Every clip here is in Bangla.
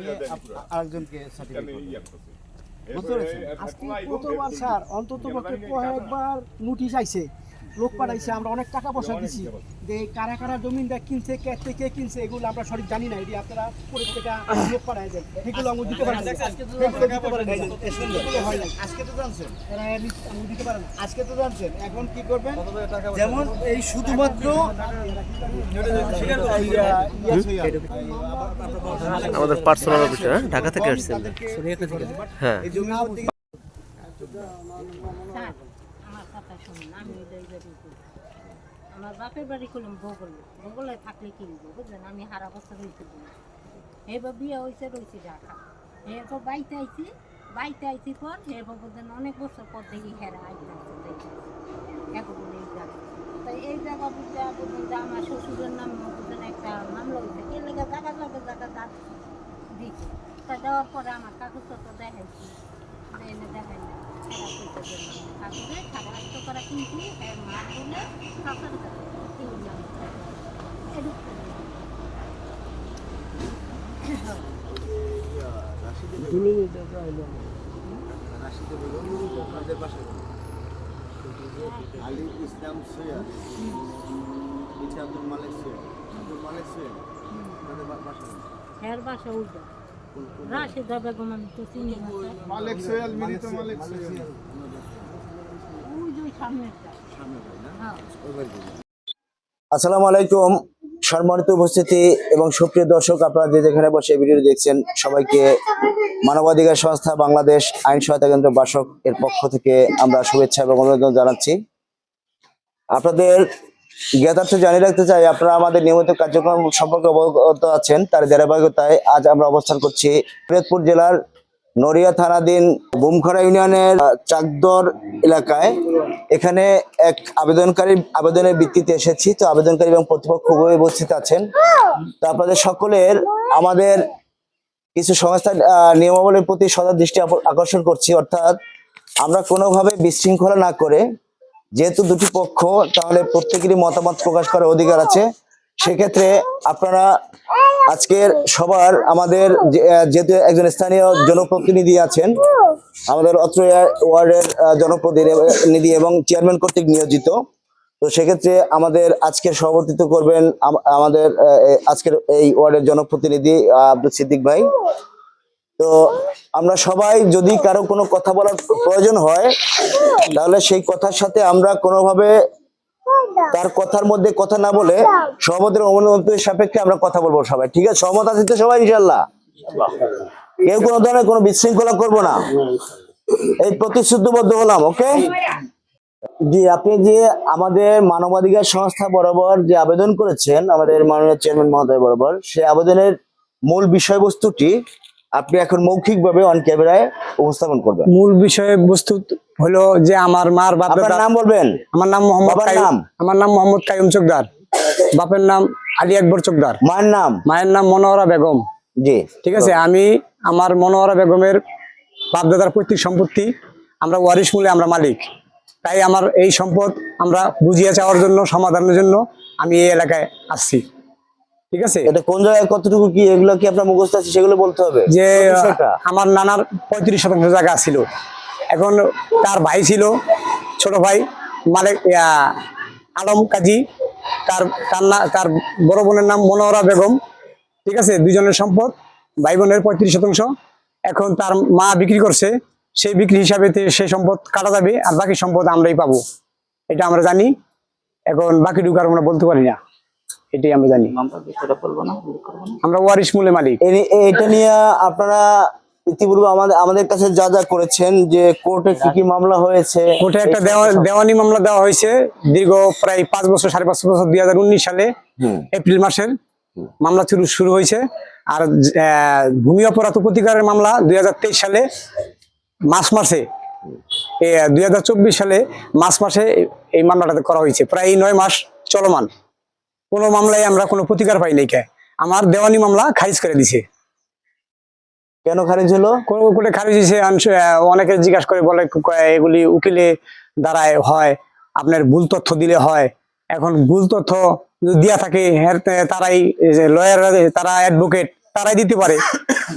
নিয়ে আরেকজনকে সার্টিফিকেট বুঝতে পেরেছেন? আজকে কতবার স্যার অন্তত পক্ষে কয়েকবার নোটিশ আইছে। লোক পাঠাইছে আমরা অনেক টাকা পয়সা দিছি। যে কারা কারা জমিনটা কিনছে কে থেকে কিনছে এগুলো আমরা সঠিক জানি না। এটি আপনারা পরে থেকে লোক পাঠাই দেন। এগুলো আমি দিতে পারি। আজকে তো জানছেন। এরা আমি দিতে পারি আজকে তো জানছেন। এখন কি করবেন? যেমন এই শুধুমাত্র আমাদের পার্সোনাল অফিসে ঢাকা থেকে আসছেন। হ্যাঁ। আমি। আমার বাপের বাড়ি করলাম ভূগোলে। ভূগোলে থাকলে কিনবো বুঝলেন? আমি সারা বছর হয়েছি এবার বিয়ে হয়েছে রয়েছে ঢাকা। এরপর বাইতে আইছি বাইতে আইছি পর এরপর বলতেন অনেক বছর পর দেখি হেরা আইতে এখন বলে এই জায়গা। তাই জায়গা বুঝতে বলতেন যে আমার শ্বশুরের নাম বলতেন একটা মামলা হয়েছে কে লেগে জায়গা লাগে জায়গা দাঁত দিচ্ছে তা দেওয়ার পরে আমার কাগজপত্র দেখাইছি। দেয়নি দেখাই করা কিন্তু হ্যাঁ বলে আলী ইসলাম সৈয়দ ইচ্ছা আব্দুল মালিক সৈয়দ। আব্দুল মালিক সৈয়দ তাদের বাসা উল্টা। রাশেদা বেগম আমি তো চিনি। মালিক মিনিত মালিক হ্যাঁ। আসসালামু আলাইকুম সম্মানিত উপস্থিতি এবং সুপ্রিয় দর্শক আপনারা যে যেখানে বসে ভিডিও দেখছেন সবাইকে মানবাধিকার সংস্থা বাংলাদেশ আইন সহায়তা কেন্দ্র বাসক এর পক্ষ থেকে আমরা শুভেচ্ছা এবং অভিনন্দন জানাচ্ছি আপনাদের জ্ঞাতার্থে জানিয়ে রাখতে চাই, আপনারা আমাদের নিয়মিত কার্যক্রম সম্পর্কে অবগত আছেন, তার ধারাবাহিকতায় আজ আমরা অবস্থান করছি ফরিদপুর জেলার নড়িয়া থানাধীন বুমখরা ইউনিয়নের চাকদর এলাকায়। এখানে এক আবেদনকারী, আবেদনের ভিত্তিতে এসেছি। তো আবেদনকারী এবং প্রতিপক্ষ উভয় উপস্থিত আছেন। তো আপনাদের সকলের, আমাদের কিছু সংস্থার নিয়মাবলীর প্রতি সদা দৃষ্টি আকর্ষণ করছি। অর্থাৎ আমরা কোনোভাবে বিশৃঙ্খলা না করে যেহেতু দুটি পক্ষ, তাহলে প্রত্যেকেরই মতামত প্রকাশ করার অধিকার আছে। সেক্ষেত্রে আপনারা আজকের সবার আমাদের যেহেতু একজন স্থানীয় জনপ্রতিনিধি আছেন, আমাদের অত্র ওয়ার্ডের জনপ্রতিনিধি এবং চেয়ারম্যান কর্তৃক নিয়োজিত। তো সেক্ষেত্রে আমাদের আজকে সভাপতিত্ব করবেন আমাদের আজকের এই ওয়ার্ডের জনপ্রতিনিধি আব্দুল সিদ্দিক ভাই। তো আমরা সবাই যদি কারও কোনো কথা বলার প্রয়োজন হয়, তাহলে সেই কথার সাথে আমরা কোনোভাবে তার কথার মধ্যে কথা না বলে সহমতের অনুমতির সাপেক্ষে আমরা কথা বলব সবাই। ঠিক আছে? সহমত আছে তো সবাই ইনশাল্লাহ কেউ কোনো ধরনের কোনো বিশৃঙ্খলা করব না। এই প্রতিশ্রুতিবদ্ধ হলাম, ওকে? জি, আপনি যে আমাদের মানবাধিকার সংস্থা বরাবর যে আবেদন করেছেন, আমাদের মাননীয় চেয়ারম্যান মহোদয় বরাবর সেই আবেদনের মূল বিষয়বস্তুটি আপনি এখন মৌখিকভাবে অন ক্যামেরায় উপস্থাপন করবেন। মূল বিষয় বস্তু হলো যে আমার মার বাপ আপনার দাদা- নাম বলবেন? আমার নাম মোহাম্মদ নাম? আমার নাম মোহাম্মদ কাইম চোকদার। বাপের নাম আলী আকবর চোকদার। মায়ের নাম? মায়ের নাম মনোহরা বেগম। জি। ঠিক আছে আমি আমার মনোহরা বেগমের বাপ দাদার পৈতৃক সম্পত্তি আমরা ওয়ারিশ মূলে আমরা মালিক। তাই আমার এই সম্পদ আমরা বুঝিয়ে চাওয়ার জন্য সমাধানের জন্য আমি এই এলাকায় আসছি। ঠিক আছে? এটা কোন জায়গায় কতটুকু কি এগুলো কি আপনার মুখস্থ আছে সেগুলো বলতে হবে? যে আমার নানার পঁয়ত্রিশ শতাংশ জায়গা ছিল। এখন তার ভাই ছিল ছোট ভাই মালিক আলম কাজী। তার তার না তার বড় বোনের নাম মনোহরা বেগম। ঠিক আছে? দুজনের সম্পদ ভাই বোনের পঁয়ত্রিশ শতাংশ। এখন তার মা বিক্রি করছে সেই বিক্রি হিসাবে তে সেই সম্পদ কাটা যাবে আর বাকি সম্পদ আমরাই পাবো। এটা আমরা জানি। এখন বাকি ঢুকার আমরা বলতে পারি না। এটাই আমরা জানি। আমরা ওয়ারিশ মূলে মালিক। এটা নিয়ে আপনারা ইতিপূর্বে আমাদের আমাদের কাছে যা যা করেছেন যে কোর্টে কি কি মামলা হয়েছে কোর্টে একটা দেওয়া- দেওয়ানি মামলা দেওয়া হয়েছে দীর্ঘ প্রায় পাঁচ বছর সাড়ে পাঁচ বছর দুই হাজার উনিশ সালে এপ্রিল মাসের মামলা শুরু শুরু হয়েছে। আর আহ, ভূমি অপরাধ প্রতিকারের মামলা দুই হাজার তেইশ সালে মার্চ মাসে দুই হাজার চব্বিশ সালে মার্চ মাসে এই- এই মামলাটা করা হয়েছে। প্রায় নয় মাস চলমান। কোনো মামলায় আমরা কোনো প্রতিকার পাই নাই কে। আমার দেওয়ানি মামলা খারিজ করে দিছে। কেন খারিজ হলো? কোনো কোর্টে খারিজ হয়েছে অনেকে জিজ্ঞাসা করে বলে এগুলি উকিলে দ্বারায় হয় আপনার ভুল তথ্য দিলে হয়। এখন ভুল তথ্য দেওয়া থাকে তারাই লয়ার তারা অ্যাডভোকেট তারাই দিতে পারে।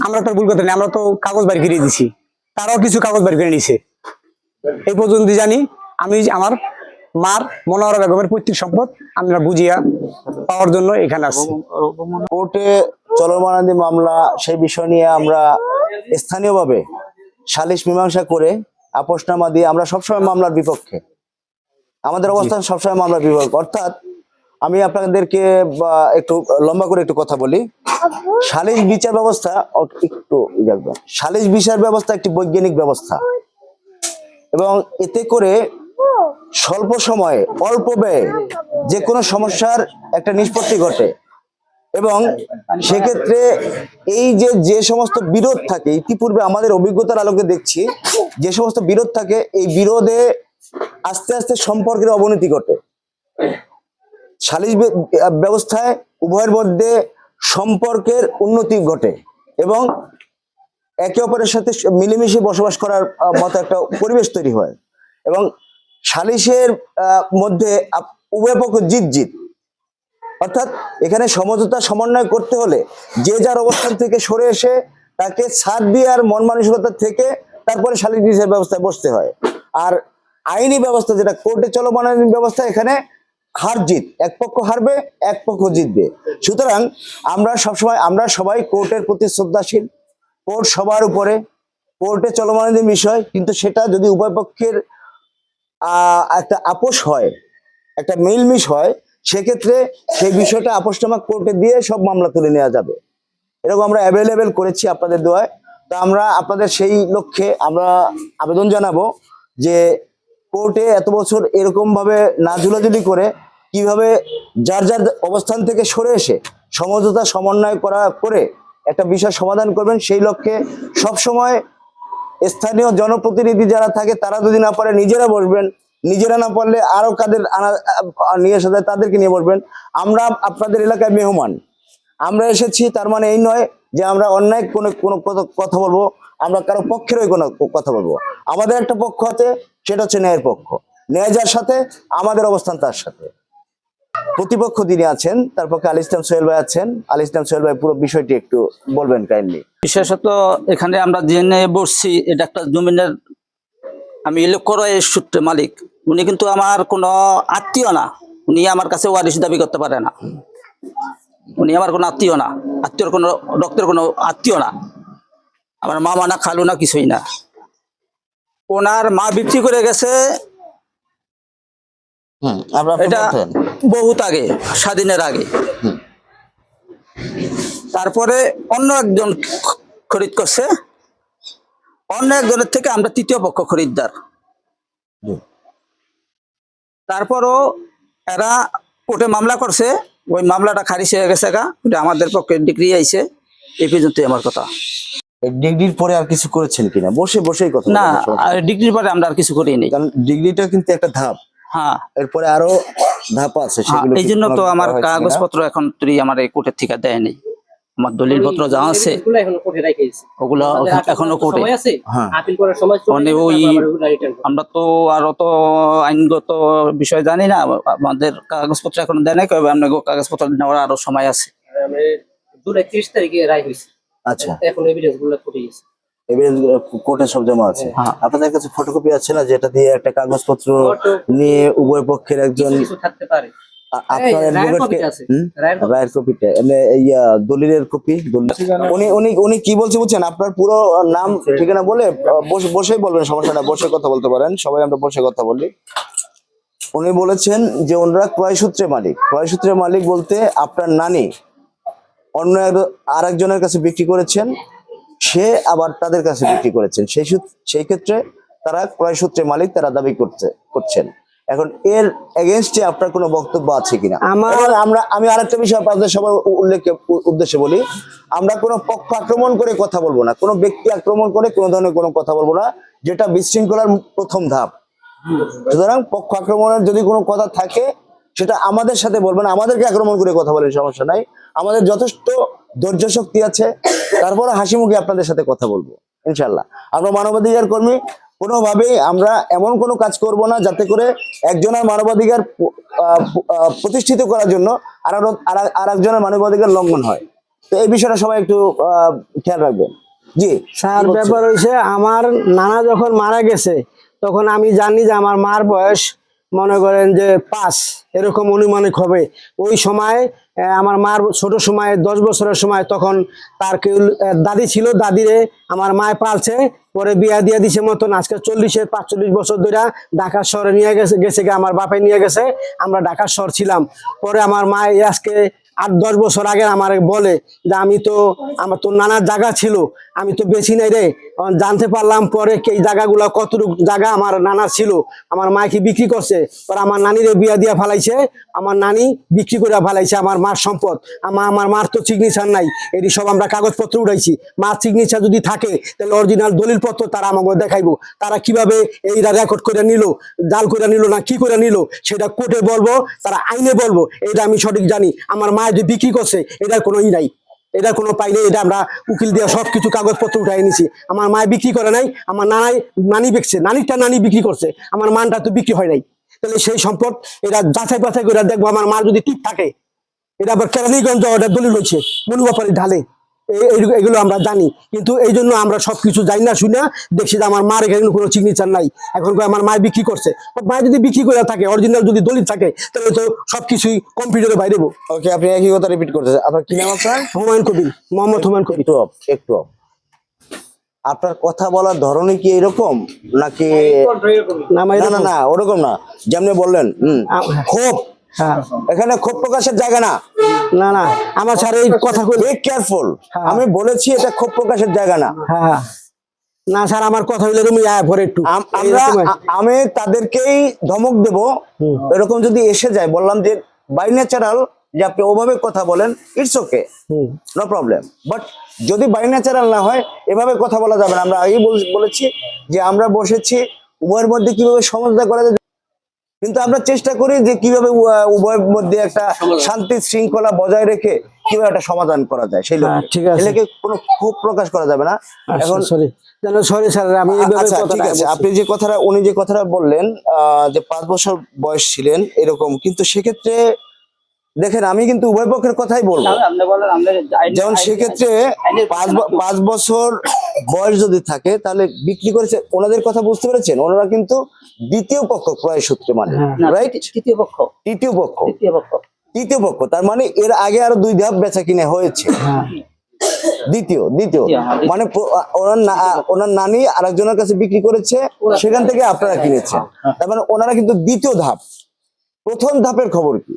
আমরা তো ভুল কথা নেই আমরা তো কাগজ বাড়ি ফিরিয়ে দিছি। তারাও কিছু কাগজ বাড়ি ফিরে নিছে। এই পর্যন্ত জানি আমি আমার মার মনোহরা বেগমের পৈতৃক সম্পদ আমরা বুঝিয়া পাওয়ার জন্য এখানে আসছি। কোর্টে চলমানাদি মামলা সেই বিষয় নিয়ে আমরা স্থানীয়ভাবে সালিশ মীমাংসা করে আপোষনামা দিয়ে আমরা সবসময় মামলার বিপক্ষে। আমাদের অবস্থান সবসময় মামলার বিপক্ষে। অর্থাৎ আমি আপনাদেরকে একটু লম্বা করে একটু কথা বলি। সালিশ বিচার ব্যবস্থা একটু ই রাখবেন। সালিশ বিচার ব্যবস্থা একটি বৈজ্ঞানিক ব্যবস্থা। এবং এতে করে স্বল্প সময়ে, অল্প ব্যয়ে যে কোনো সমস্যার একটা নিষ্পত্তি ঘটে। এবং সেক্ষেত্রে এই যে যে সমস্ত বিরোধ থাকে, ইতিপূর্বে আমাদের অভিজ্ঞতার আলোকে দেখছি, যে সমস্ত বিরোধ থাকে, এই বিরোধে আস্তে আস্তে সম্পর্কের অবনতি ঘটে। সালিশ ব্যবস্থায় উভয়ের মধ্যে সম্পর্কের উন্নতি ঘটে এবং একে অপরের সাথে মিলেমিশে বসবাস করার মতো একটা পরিবেশ তৈরি হয়। এবং সালিশের মধ্যে উভয় পক্ষ জিত জিত। অর্থাৎ এখানে সমঝোতা সমন্বয় করতে হলে যে যার অবস্থান থেকে সরে এসে তাকে ছাড় দিয়ে আর মন মানসিকতা থেকে তারপরে শালিক বিচার ব্যবস্থায় বসতে হয়। আর আইনি ব্যবস্থা যেটা কোর্টে চলমান ব্যবস্থা, এখানে হার জিত। এক পক্ষ হারবে, এক পক্ষ জিতবে। সুতরাং আমরা সবসময়, আমরা সবাই কোর্টের প্রতি শ্রদ্ধাশীল। কোর্ট সবার উপরে, কোর্টে চলমান বিষয়, কিন্তু সেটা যদি উভয় পক্ষের একটা আপোষ হয়, একটা মিলমিশ হয়, সেক্ষেত্রে সেই বিষয়টা আপোষনামা কোর্টে দিয়ে সব মামলা তুলে নেওয়া যাবে। এরকম আমরা অ্যাভেলেবেল করেছি আপনাদের দোয়ায়। তো আমরা আপনাদের সেই লক্ষ্যে আমরা আবেদন জানাব যে কোর্টে এত বছর এরকম ভাবে না ঝুলাঝুলি করে কীভাবে যার যার অবস্থান থেকে সরে এসে সমঝোতা সমন্বয় করা করে একটা বিষয় সমাধান করবেন, সেই লক্ষ্যে সবসময় স্থানীয় জনপ্রতিনিধি যারা থাকে, তারা যদি না পারে নিজেরা বসবেন, নিজেরা না পারলে আরও কাদের আনা নিয়ে এসে তাদেরকে নিয়ে বসবেন। আমরা আপনাদের এলাকায় মেহমান। আমরা এসেছি, তার মানে এই নয় যে আমরা অন্যায় কোনো কোনো কথা- বলব, আমরা কারও পক্ষেরই কোনো কথা বলব। আমাদের একটা পক্ষ আছে, সেটা হচ্ছে ন্যায়ের পক্ষ। ন্যায় যার সাথে, আমাদের অবস্থান তার সাথে। প্রতিপক্ষ যিনি আছেন, তার পক্ষে আল ইসলাম সোহেল ভাই আছেন। আল ইসলাম সোহেল ভাই পুরো বিষয়টি একটু বলবেন কাইন্ডলি বিশেষত এখানে আমরা জেনে বসছি, এটা একটা জমিনের, আমি ইলেকট্রয়ের সূত্রে মালিক। উনি কিন্তু আমার কোনো আত্মীয় না। উনি আমার কাছে ওয়ারিশ দাবি করতে পারে না। উনি আমার কোনো আত্মীয় না। আত্মীয়র কোনো, রক্তের কোনো আত্মীয় না। আমার মামা না খালু না কিছুই না। ওনার মা বিক্রি করে গেছে এটা বহুত আগে স্বাধীনের আগে। তারপরে অন্য একজন খরিদ করছে। অন্য একজনের থেকে আমরা তৃতীয় পক্ষ খরিদ্দার। তারপরও এরা কোর্টে মামলা করছে। ওই মামলাটা খারিজ হয়ে গেছে গা। ওটা আমাদের পক্ষে ডিগ্রি আইছে। এই পর্যন্তই আমার কথা। ডিগ্রির পরে আর কিছু করেছেন কিনা? বসে বসেই কথা না ডিগ্রির পরে আমরা আর কিছু করিনি। কারণ ডিগ্রিটা কিন্তু একটা ধাপ। হ্যাঁ। এরপরে আরও ধাপ আছে হ্যাঁ, সেগুলো এই জন্য তো আমার করা? কাগজপত্র এখন তুই আমার এই কোর্টের থেকে দেয়নি। আমার দলিল পত্র যা আছে এখনও কোর্টে ওগুলো এখনও কোর্টে। সময় আছে। হ্যাঁ। আপিল করার সময় চলে মানে ওই আমরা তো আরও তো আইনগত বিষয় জানি না আমাদের কাগজপত্র এখন দেয় নাই কবে আপনাকে কাগজপত্র নেওয়ার আরও সময় আছে। জুলাই তারিখে রায় হয়েছে। আচ্ছা। এখন এভিডেন্সগুলো ফুটে গেছে। এভিডেন্স কোর্টে সব জমা আছে। হ্যাঁ। আপনাদের কাছে ফটোকপি আছে না যেটা দিয়ে একটা কাগজপত্র নিয়ে উভয় পক্ষের একজন থাকতে পারে। আপনার রায়ের কপিটা মানে ইয়া দলিলের কপি উনি উনি উনি কি বলছে বুঝছেন? আপনার পুরো নাম ঠিকানা বলে বসে বসেই বলবেন সমস্যা না বসে কথা বলতে পারেন। সবাই আমরা বসে কথা বলি। উনি বলেছেন যে ওনারা ক্রয় সূত্রে মালিক। ক্রয় সূত্রে মালিক বলতে আপনার নানি। অন্য আর একজনের কাছে বিক্রি করেছেন। সে আবার তাদের কাছে বিক্রি করেছেন। সেই সেই ক্ষেত্রে তারা ক্রয় সূত্রে মালিক তারা দাবি করছে করছেন। এখন এর এগেনস্টে আপনার কোনো বক্তব্য আছে কিনা? আমার- আমরা আমি আরেকটা বিষয় আপনাদের সবাই উল্লেখ উদ্দেশ্যে বলি আমরা কোনো পক্ষ আক্রমণ করে কথা বলব না। কোনো ব্যক্তি আক্রমণ করে কোনো ধরনের কোনো কথা বলব না যেটা বিশৃঙ্খলার প্রথম ধাপ। সুতরাং পক্ষ আক্রমণের যদি কোনো কথা থাকে সেটা আমাদের সাথে বলবেন। আমাদেরকে আক্রমণ করে কথা বলেন সমস্যা নাই। আমাদের যথেষ্ট ধৈর্য শক্তি আছে। তারপরে হাসি মুখে আপনাদের সাথে কথা বলব ইনশাল্লাহ আমরা মানবাধিকার কর্মী কোনোভাবেই আমরা এমন কোনো কাজ করব না যাতে করে একজনের মানবাধিকার প্রতিষ্ঠিত করার জন্য আর আর একজনের মানবাধিকার লঙ্ঘন হয়। তো এই বিষয়টা সবাই একটু আহ, খেয়াল রাখবেন। জি স্যার ব্যাপার হয়েছে আমার নানা যখন মারা গেছে তখন আমি জানি যে আমার মার বয়স মনে করেন যে পাঁচ এরকম অনুমানিক হবে। ওই সময় আমার মার ছোট সময়, দশ বছরের সময় তখন তার কেউ দাদি ছিল, দাদিরে আমার মায় পালছে, পরে বিয়া দিয়ে দিছে মতন। আজকে চল্লিশে, পাঁচচল্লিশ বছর ধরে ঢাকা শহরে নিয়ে গেছে গেছে আমার বাপে নিয়ে গেছে, আমরা ঢাকা শহর ছিলাম। পরে আমার মায় আজকে আট দশ বছর আগে আমার বলে যে আমি তো, আমার তো নানা জায়গা ছিল, আমি তো বেশি নাই রে। জানতে পারলাম পরে এই জায়গাগুলো, কতটুকু জায়গা আমার নানার ছিল। আমার মাকে বিক্রি করছে, পরে আমার নানিরে বিয়া দিয়া ফালাইছে, আমার নানি বিক্রি করে ফালাইছে আমার মার সম্পদ। আমার আমার মার তো সিগনেচার নাই, এটি সব আমরা কাগজপত্র উঠাইছি। মার সিগনেচার যদি থাকে, তাহলে অরিজিনাল দলিলপত্র তারা আমাকে দেখাইবো। তারা কীভাবে এইটা রেকর্ড করে নিল, জাল করে নিল না কি করে নিল, সেটা কোর্টে বলব, তারা আইনে বলব এটা আমি সঠিক জানি। আমার মা যে বিক্রি করছে, এটার কোনো ই নাই। এটা কোনো পাই নেই, এটা আমরা উকিল দিয়ে সব কিছু কাগজপত্র উঠাই নিছি আমার মায় বিক্রি করে নাই, আমার নানাই নানি বেচছে নানিটা নানি বিক্রি করছে, আমার মানটা তো বিক্রি হয় নাই। তাহলে সেই সম্পদ, এটা যাচাই বাছাই করে দেখব, আমার মা যদি ঠিক থাকে, এটা আবার কেরানীগঞ্জ অর্ডার দলিল হয়েছে মনুবাপারি ঢালে। এগুলো আমরা জানি। কিন্তু এই জন্য আমরা সবকিছু জানি না শুনে দেখছি যে আমার মার এখানে কোনো সিগনেচার নাই। এখন আমার মায় বিক্রি করছে। মায় যদি বিক্রি করে থাকে অরিজিনাল যদি দলিল থাকে তাহলে তো সবকিছুই কম্পিউটারে বাইরে ওকে আপনি একই কথা রিপিট করতেছেন। আপনার কি নাম আপনার? হুমায়ুন কবির মোহাম্মদ হুমায়ুন কবির। একটু একটু আপনার কথা বলার ধরনই কি এরকম? নাকি না? না না ওরকম না। যেমনি বললেন হুম। ক্ষোভ হ্যাঁ। এখানে ক্ষোভ প্রকাশের জায়গা না। না না। আমার স্যার এই কথা কই কেয়ারফুল হ্যাঁ। আমি বলেছি এটা ক্ষোভ প্রকাশের জায়গা না। হ্যাঁ। হ্যাঁ। না স্যার আমার কথা হইলে তুমি পরে একটু। আমরা আমি তাদেরকেই ধমক দেব। এরকম যদি এসে যায় বললাম যে বাই ন্যাচারাল যে আপনি ওভাবে কথা বলেন it's okay hmm. No problem but যদি বাই ন্যাচারাল না হয় এভাবে কথা বলা যাবে না। আমরা আগেই বল- বলেছি যে আমরা বসেছি উভয়ের মধ্যে কীভাবে সমঝোতা করা যায় কিন্তু আমরা চেষ্টা করি যে কীভাবে উভয়ের মধ্যে একটা শান্তি শৃঙ্খলা বজায় রেখে কীভাবে একটা সমাধান করা যায় সেই হ্যাঁ, ঠিক আছে। এটাকে কোনো ক্ষোভ প্রকাশ করা যাবে না। এখন সরি সরি স্যার আমি এইভাবে আচ্ছা ঠিক আছে। আপনি যে কথাটা উনি যে কথাটা বললেন আহ, যে পাঁচ বছর বয়স ছিলেন এরকম। কিন্তু সেক্ষেত্রে দেখেন আমি কিন্তু উভয় পক্ষের কথাই বলব। যেমন সেক্ষেত্রে পাঁচ বছর বয়স যদি থাকে তাহলে বিক্রি করেছে ওনাদের কথা বুঝতে পেরেছেন? ওনারা কিন্তু দ্বিতীয় পক্ষ ক্রয় সূত্রে মানে হ্যাঁ। রাইট তৃতীয় পক্ষ। তৃতীয় পক্ষ। তৃতীয় পক্ষ। তৃতীয় পক্ষ তার মানে এর আগে আরও দুই ধাপ বেচা কিনে হয়েছে। হ্যাঁ। দ্বিতীয় দ্বিতীয়। হ্যাঁ। মানে ওনার ওনার নানি আরেকজনের কাছে বিক্রি করেছে সেখান থেকে আপনারা কিনেছেন। তার মানে ওনারা কিন্তু দ্বিতীয় ধাপ। প্রথম ধাপের খবর কি?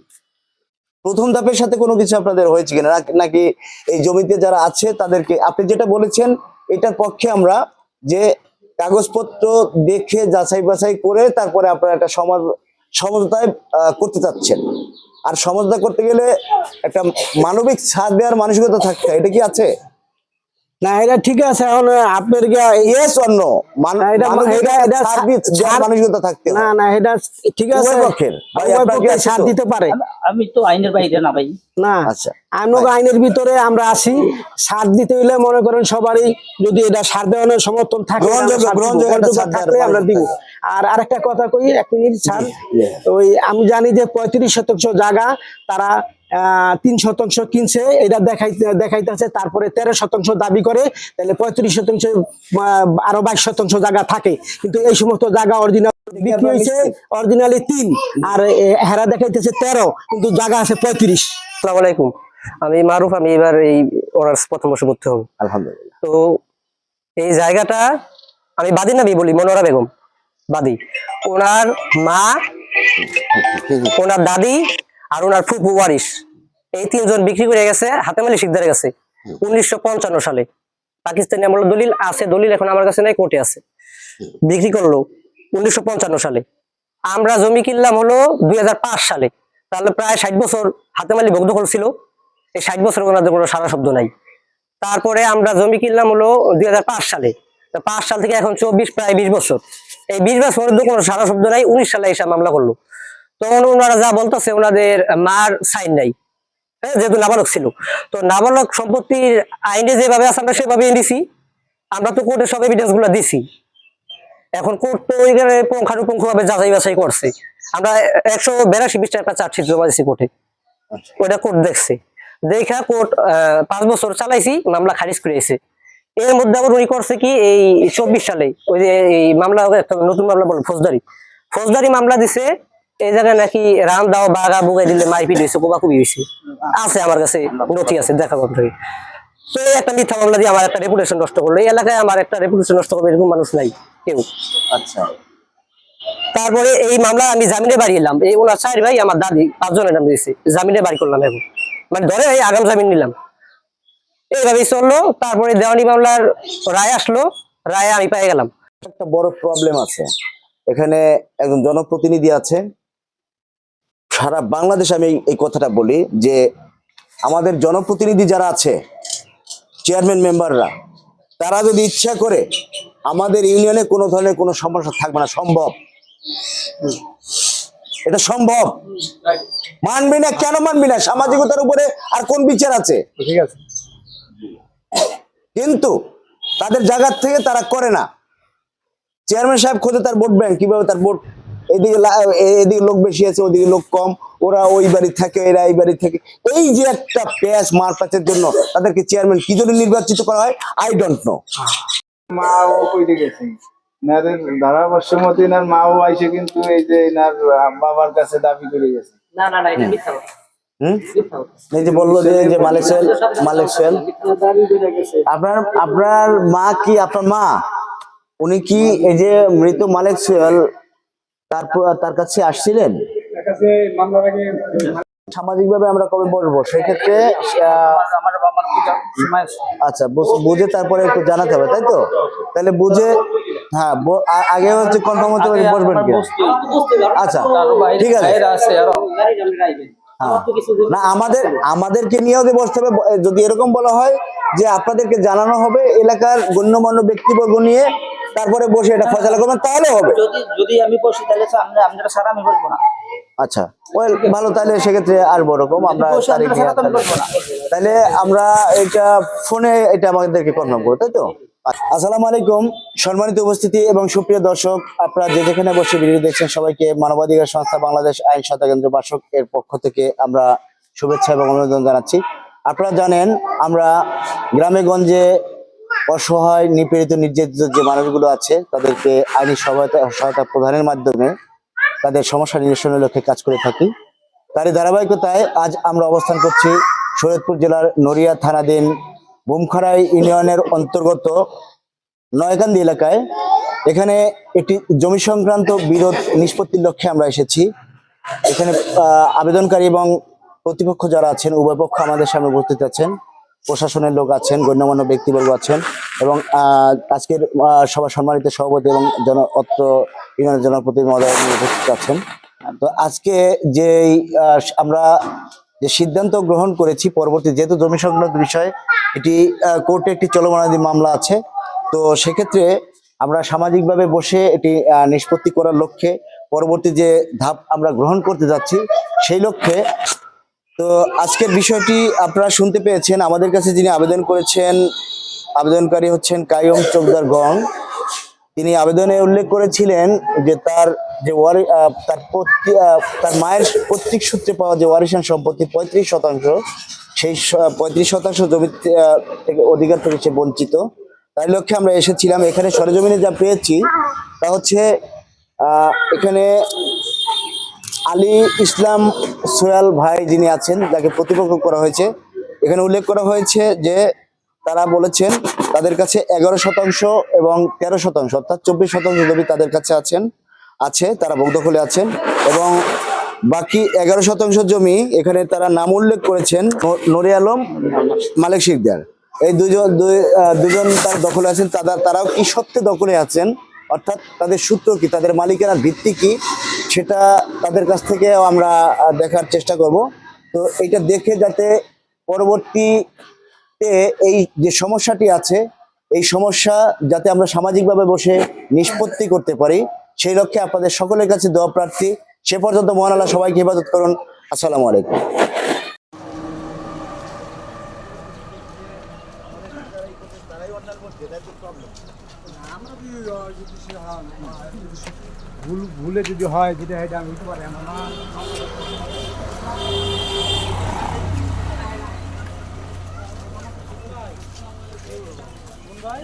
প্রথম ধাপের সাথে কোনো কিছু আপনাদের হয়েছে কিনা? নাকি- এই জমিতে যারা আছে তাদেরকে, আপনি যেটা বলেছেন, এটার পক্ষে আমরা যে কাগজপত্র দেখে যাচাই বাছাই করে তারপরে আপনারা একটা সমাজ সমঝোতায় করতে চাচ্ছেন। আর সমঝোতা করতে গেলে একটা মানবিক ছাড় দেওয়ার মানসিকতা থাকতে এটা কি আছে? না এটা ঠিক আছে এখন আপনার গিয়া ইয়েস অন্য এটা- এটা- এটা ছাড়- মানসিকতা থাকতে না না এটা ঠিক আছে। পক্ষের। ভাই, উভয় আপনার কি পক্ষে আছে ছাড় দিতে পারে। আমি তো আইনের বাইরে না ভাই। না আচ্ছা। আইনক আইনের ভিতরে আমরা আছি সার দিতে হইলে মনে করেন সবারই যদি এটা সার দেওয়ানোর সমর্থন থাকে আমরা দিব। থাকলে আমরা আর আরেকটা কথা কই এক মিনিট ছাড় ওই আমি জানি যে পঁয়ত্রিশ শতাংশ জায়গা তারা তিন শতাংশ কিনছে এটা দেখাই দেখাইতেছে তারপরে তেরো শতাংশ দাবি করে তাহলে পঁয়ত্রিশ শতাংশ আহ, আরও বাইশ শতাংশ জায়গা থাকে। কিন্তু এই সমস্ত জায়গা অরিজিনাল বিক্রি হয়েছে? অরিজিনালি তিন আর হেরা দেখাইতেছে তেরো কিন্তু জায়গা আছে পঁয়ত্রিশ। আসসালামু আলাইকুম। আমি মারুফ আমি এবার এই অনার্স প্রথম বর্ষে ভর্তি হব। আলহামদুলিল্লাহ। তো এই জায়গাটা আমি বাদী নাবি বলি মনোরা বেগম। বাদী। ওনার মা ওনার দাদি আর ওনার ফুপু ওয়ারিস এই তিনজন বিক্রি করে গেছে হাতেমালি শিকদারের কাছে উনিশশো পঞ্চান্ন সালে। পাকিস্তানি আমল দলিল আছে দলিল এখন আমার কাছে নাই কোর্টে আছে। বিক্রি করল উনিশশো পঞ্চান্ন সালে। আমরা জমি কিনলাম হলো দুই হাজার পাঁচ সালে। তাহলে প্রায় ষাট বছর হাতেমালি ভোগ দখল ছিল। এই ষাট বছর ওনাদের কোনো সারা শব্দ নাই। তারপরে আমরা জমি কিনলাম হলো দুই হাজার পাঁচ সালে। পাঁচ সাল থেকে এখন চব্বিশ প্রায় বিশ বছর। এই বিশ বছর কোনো সারা শব্দ নাই। উনিশ সালে এসে মামলা করল। তখন ওনারা যা বলতেছে ওনাদের মার সাইন নাই। হ্যাঁ যেহেতু নাবালক ছিল। তো নাবালক সম্পত্তির আইনে যেভাবে আছে আমরা সেভাবে এনেছি। আমরা তো কোর্টে সব এভিডেন্সগুলো দিছি। এখন কোর্ট তো ওইখানে পুঙ্খানুপুঙ্খ ভাবে যাচাই বাছাই করছে। আমরা একশো বিরাশি পৃষ্ঠা একটা চার্জশিট জমা দিচ্ছি কোর্টে ওইটা কোর্ট দেখছে। দেখা কোর্ট পাঁচ বছর চালাইছি মামলা খারিজ করেছে এর মধ্যে আবার উনি করছে কি এই চব্বিশ সালে ওই যে এই মামলা নতুন মামলা বলে ফৌজদারি। ফৌজদারি মামলা দিছে এই জায়গায় নাকি রান দাও বাগা বুগাই দিলে মারপিট হয়েছে কোবাকুবি হয়েছে আছে আমার কাছে নথি আছে দেখাবো আপনাকে তো একটা মিথ্যা মামলা দিয়ে আমার একটা রেপুটেশন নষ্ট করল। এই এলাকায় আমার একটা রেপুটেশন নষ্ট করবে এরকম মানুষ নাই কেউ। আচ্ছা। তারপরে এই মামলা আমি জামিনে বাড়ি এলাম। এই ওনার চার ভাই আমার দাদি পাঁচজনের নাম দিয়েছে। জামিনে বাড়ি করলাম এখন। মানে ধরে এই আগাম জামিন নিলাম। এইভাবেই চলল তারপরে দেওয়ানি মামলার রায় আসলো রায়ে আমি পেয়ে গেলাম। একটা বড় প্রবলেম আছে। এখানে একজন জনপ্রতিনিধি আছে সারা বাংলাদেশ আমি এই- কথাটা বলি যে আমাদের জনপ্রতিনিধি যারা আছে চেয়ারম্যান মেম্বাররা তারা যদি ইচ্ছা করে আমাদের ইউনিয়নে কোনো ধরনের কোনো সমস্যা থাকবে না সম্ভব। এটা সম্ভব। মানবি না কেন মানবি না? সামাজিকতার উপরে আর কোন বিচার আছে? ঠিক আছে। কিন্তু তাদের জায়গার থেকে তারা করে না। চেয়ারম্যান সাহেব খোঁজে তার ভোট ব্যাংক কীভাবে তার ভোট এদিকে এদিকে লোক বেশি আছে ওদিকে লোক কম। ওরা ওই বাড়ি থাকে এরা এই বাড়ি থাকে। এই যে একটা প্যাস মারপ্যাচের জন্য তাদেরকে চেয়ারম্যান কি জন্য নির্বাচিত করা হয়? আই ডোন্ট নো মাও কইতে গেছে? এনাদের ধারাবর্ষ মতো এনার মাও আইসে কিন্তু এই যে এনার বাবার কাছে দাবি করে গেছে। না না না এটা মিথ্যা হুম? এই যে বলল যে যে মালিক সোহেল মালিক সোহেল। আপনার আপনার মা কি আপনার মা? উনি কি এই যে মৃত মালিক সোহেল তারপর তার কাছে আসছিলেন। সামাজিক ভাবে আমরা কবে বলব সেক্ষেত্রে। আচ্ছা বুঝ- তারপরে একটু জানাতে হবে, তাই তো? তাহলে বুঝে হ্যাঁ আগে হচ্ছে কনফার্ম হতে পারি বসবেন আচ্ছা ঠিক আছে। হ্যাঁ। না আমাদের আমাদেরকে নিয়েও যে বসতে হবে। যদি এরকম বলা হয় যে আপনাদেরকে জানানো হবে এলাকার গণ্যমান্য ব্যক্তিবর্গ নিয়ে তারপরে বসে এটা ফয়সালা করবেন তাহলে হবে। যদি যদি আমি বসি তাহলে আপনারা সারা আমি বসবো না। আচ্ছা। ওয়েল ভালো তাহলে সেক্ষেত্রে আর বড় রকম আমরা তারিখ নিয়ে তাহলে আমরা এটা ফোনে এটা আমাদেরকে কনফার্ম করব তাই তো? আসসালামু আলাইকুম সম্মানিত উপস্থিতি এবং সুপ্রিয় দর্শক, আপনারা যে যেখানে বসে ভিডিও দেখছেন সবাইকে মানবাধিকার সংস্থা বাংলাদেশ আইন কেন্দ্র বাসক এর পক্ষ থেকে আমরা শুভেচ্ছা এবং অভিনন্দন জানাচ্ছি। আপনারা জানেন, আমরা গ্রামে গঞ্জে অসহায়, নিপীড়িত, নির্যাতিত যে মানুষগুলো আছে, তাদেরকে আইনি সহায়তা সহায়তা প্রদানের মাধ্যমে তাদের সমস্যা নিরসনের লক্ষ্যে কাজ করে থাকি। তারই ধারাবাহিকতায় আজ আমরা অবস্থান করছি শরীয়তপুর জেলার নড়িয়া থানাধীন বুমখাড়াই ইউনিয়নের অন্তর্গত নয়কান্দি এলাকায়। এখানে একটি জমি সংক্রান্ত বিরোধ নিষ্পত্তির লক্ষ্যে আমরা এসেছি। এখানে আবেদনকারী এবং প্রতিপক্ষ যারা আছেন, উভয় পক্ষ আমাদের সামনে উপস্থিত আছেন। প্রশাসনের লোক আছেন, গণ্যমান্য ব্যক্তিবর্গ আছেন এবং আজকের সভা সম্মানিত সভাপতি এবং জন, অত্র ইউনিয়নের জনপ্রতিনিধি মহোদয় উপস্থিত আছেন। তো আজকে যে আমরা যে সিদ্ধান্ত গ্রহণ করেছি পরবর্তী, যেহেতু জমি সংক্রান্ত বিষয় এটি কোর্টে একটি চলমানাধীন মামলা আছে, তো সেক্ষেত্রে আমরা সামাজিকভাবে বসে এটি নিষ্পত্তি করার লক্ষ্যে পরবর্তী যে ধাপ আমরা গ্রহণ করতে যাচ্ছি, সেই লক্ষ্যে তো আজকের বিষয়টি আপনারা শুনতে পেয়েছেন। আমাদের কাছে যিনি আবেদন করেছেন, আবেদনকারী হচ্ছেন কায়ম চৌকদার গং। তিনি আবেদনে উল্লেখ করেছিলেন যে তার যে ওয়ারি তার তার মায়ের পৈতৃক সূত্রে পাওয়া যে ওয়ারিশান সম্পত্তি পঁয়ত্রিশ শতাংশ, সেই পঁয়ত্রিশ শতাংশ জমি থেকে অধিকার থেকে সে বঞ্চিত। তাই লক্ষ্যে আমরা এসেছিলাম, এখানে সরেজমিনে যা পেয়েছি তা হচ্ছে এখানে আলী ইসলাম সোয়াল ভাই যিনি আছেন, যাকে প্রতিপক্ষ করা হয়েছে, এখানে উল্লেখ করা হয়েছে যে তারা বলেছেন তাদের কাছে এগারো শতাংশ এবং তেরো শতাংশ, অর্থাৎ চব্বিশ শতাংশ জমি তাদের কাছে আছেন, আছে, তারা বগদখলে আছেন এবং বাকি এগারো শতাংশ জমি এখানে তারা নাম উল্লেখ করেছেন নূরে আলম, মালিক শিকদার। এই দুজন দুজন তার দখলে আছেন, তারা তারাও কি সত্যি দখলে আছেন? অর্থাৎ তাদের সূত্র কি? তাদের মালিকেরা ভিত্তি কি? সেটা তাদের কাছ থেকে আমরা দেখার চেষ্টা করব। তো এটা দেখে যাতে পরবর্তীতে এই যে সমস্যাটি আছে, এই সমস্যা যাতে আমরা সামাজিকভাবে বসে নিষ্পত্তি করতে পারি, সেই লক্ষ্যে আপনাদের সকলের কাছে দোয়া প্রার্থী। সে পর্যন্ত মহান আল্লাহ সবাইকে হেফাজত করুন। আসসালামু আলাইকুম। ভুল যদি হয়, যেটা এটা আমি হইতে পারে এমন না ভাই।